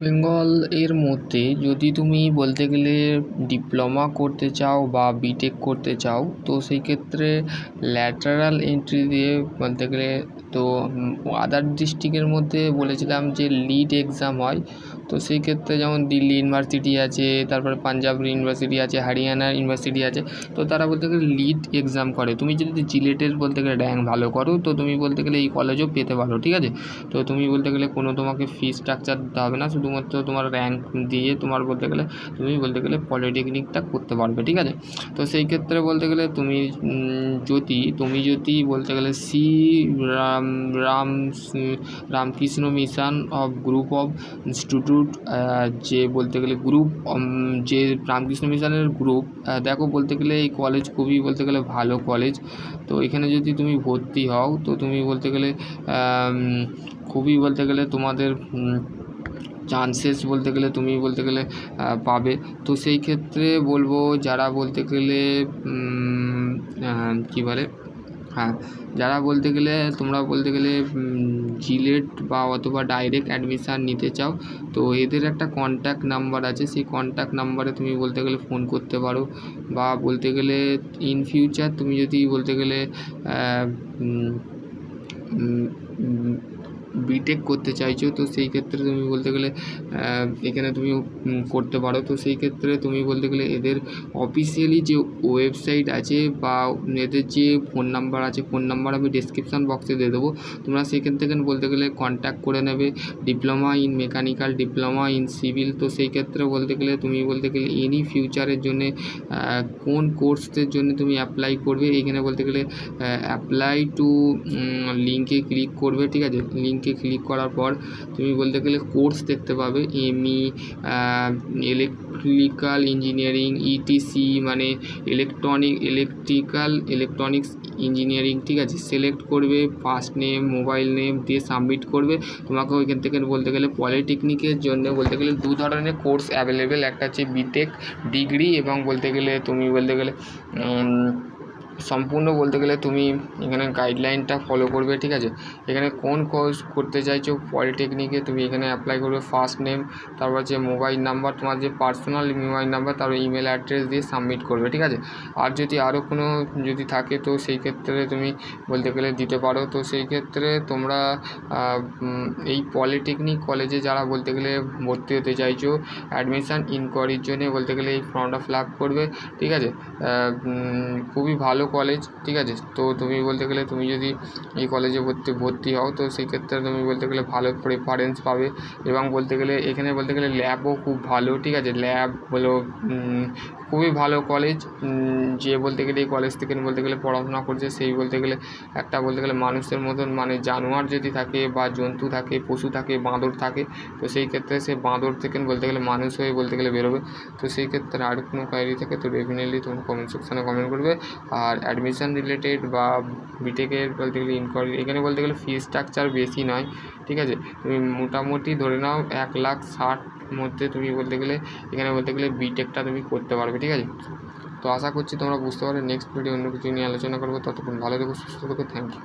বেঙ্গল এর মধ্যে যদি তুমি বলতে গেলে ডিপ্লোমা করতে চাও বা বিটেক করতে চাও, তো সেই ক্ষেত্রে ল্যাটারাল এন্ট্রি দিয়ে বলতে গেলে তো আদার ডিস্ট্রিক্টের মধ্যে বলেছিলাম যে লিড এক্সাম হয় তো সেই ক্ষেত্রে যেমন দিল্লি ইউনিভার্সিটি আছে, তারপরে পাঞ্জাব ইউনিভার্সিটি আছে, হরিয়ানা ইউনিভার্সিটি আছে, তো তারা বলতে গেলে লিড এক্সাম করে। তুমি যদি জিলেটের বলতে গেলে র্যাঙ্ক ভালো করো, তো তুমি বলতে গেলে এই কলেজও পেতে পারো, ঠিক আছে? তো তুমি বলতে গেলে কোনো তোমাকে ফি স্ট্রাকচার দিতে হবে না, শুধুমাত্র তোমার র্যাঙ্ক দিয়ে তোমার বলতে গেলে, তুমি বলতে গেলে পলিটেকনিকটা করতে পারবে, ঠিক আছে? তো সেই ক্ষেত্রে বলতে গেলে তুমি যদি তুমি যদি বলতে গেলে C Ram Ram, Ramakrishna mission of group of institute যে বলতে গেলে গ্রুপ যে রামকৃষ্ণ মিশনের গ্রুপ দেখো বলতে গেলে এই কলেজ খুবই বলতে গেলে ভালো কলেজ তো এখানে যদি তুমি ভর্তি হও, তো তুমি বলতে গেলে খুবই বলতে গেলে তোমাদের চান্সেস বলতে গেলে তুমি বলতে গেলে পাবে। তো সেই ক্ষেত্রে বলব যারা বলতে গেলে কী বলে হ্যাঁ যারা বলতে গেলে, তোমরা বলতে গেলে জিলেট বা অথবা ডাইরেক্ট অ্যাডমিশান নিতে চাও, তো এদের একটা কন্ট্যাক্ট নাম্বার আছে। সেই কন্ট্যাক্ট নাম্বারে তুমি বলতে গেলে ফোন করতে পারো। বা বলতে গেলে ইন ফিউচার তুমি যদি বলতে গেলে বিটেক করতে চাইছো, তো সেই ক্ষেত্রে তুমি বলতে গেলে এখানে তুমি করতে পারো। তো সেই ক্ষেত্রে তুমি বলতে গেলে এদের অফিসিয়ালি যে ওয়েবসাইট আছে বা এদের যে ফোন নাম্বার আছে ফোন নাম্বার আমি ডেসক্রিপশান বক্সে দিয়ে দেবো। তোমরা সেখান থেকে বলতে গেলে কন্ট্যাক্ট করে নেবে। Diploma in mechanical diploma in civil তো সেই ক্ষেত্রে বলতে গেলে, তুমি বলতে গেলে এনি ফিউচারের জন্যে কোন কোর্সের জন্য তুমি অ্যাপ্লাই করবে। এইখানে বলতে গেলে অ্যাপ্লাই টু লিঙ্কে ক্লিক করবে, ঠিক আছে? লিঙ্কে ক্লিক করার পর তুমি বলতে গেলে কোর্স দেখতে পাবে এমই ইলেকট্রিক্যাল ইঞ্জিনিয়ারিং ইটিসি মানে ইলেকট্রনিক ইলেকট্রিক্যাল ইলেকট্রনিক্স ইঞ্জিনিয়ারিং ঠিক আছে? সিলেক্ট করবে ফার্স্ট নেম মোবাইল নেম দিয়ে সাবমিট করবে। তোমাকে ওইখান থেকে বলতে গেলে পলিটেকনিকের জন্য বলতে গেলে দু ধরনের কোর্স অ্যাভেলেবেল একটা হচ্ছে বিটেক ডিগ্রি এবং বলতে গেলে তুমি বলতে গেলে সম্পূর্ণ বলতে গেলে তুমি এখানে গাইডলাইনটা ফলো করবে, ঠিক আছে? এখানে কোন কোর্স করতে চাইছো পলিটেকনিকে তুমি এখানে অ্যাপ্লাই করবে ফার্স্ট নেম তারপর যে মোবাইল নাম্বার তোমার যে পার্সোনাল মোবাইল নাম্বার তারপর ইমেল অ্যাড্রেস দিয়ে সাবমিট করবে, ঠিক আছে? আর যদি আরও কোনো যদি থাকে, তো সেই ক্ষেত্রে তুমি বলতে গেলে দিতে পারো। তো সেই ক্ষেত্রে তোমরা এই পলিটেকনিক কলেজে যারা বলতে গেলে ভর্তি হতে চাইছো অ্যাডমিশান ইনকোয়ারির জন্য বলতে গেলে এই ফর্মটা ফিল আপ করবে, ঠিক আছে? খুবই ভালো কলেজ ঠিক আছে? তো তুমি বলতে গেলে তুমি যদি এই কলেজে ভর্তি ভর্তি হও, তো সেই ক্ষেত্রে তুমি বলতে গেলে ভালো প্রেফারেন্স পাবে। এবং বলতে গেলে, এখানে বলতে গেলে ল্যাবও খুব ভালো, ঠিক আছে? ল্যাব হলো খুবই ভালো কলেজ যে বলতে গেলে এই কলেজ থেকে বলতে গেলে পড়াশোনা করছে, সেই বলতে গেলে একটা বলতে গেলে মানুষের মতন মানে জানোয়ার যদি থাকে বা জন্তু থাকে, পশু থাকে, বাঁদর থাকে, তো সেই ক্ষেত্রে সে বাঁদর থেকে বলতে গেলে মানুষ হয়ে বলতে গেলে বেরোবে। তো সেই ক্ষেত্রে আর কোনো কোয়ারি থাকে, তো ডেফিনেটলি তুমি কমেন্ট সেকশানে কমেন্ট করবে। আর অ্যাডমিশান রিলেটেড বা বিটেকের বলতে গেলে ইনকোয়ারি এখানে বলতে গেলে ফি স্ট্রাকচার বেশি নয়, ঠিক আছে? তুমি মোটামুটি ধরে নাও এক লাখ ষাট মধ্যে তুমি বলতে গেলে, এখানে বলতে গেলে বিটেকটা তুমি করতে পারবে, ঠিক আছে? তো আশা করছি তোমরা বুঝতে পারবে নেক্সট ভিডিও অন্য কিছু নিয়ে আলোচনা করব, ততক্ষণ ভালো থেকো, সুস্থ থেকো থ্যাংক ইউ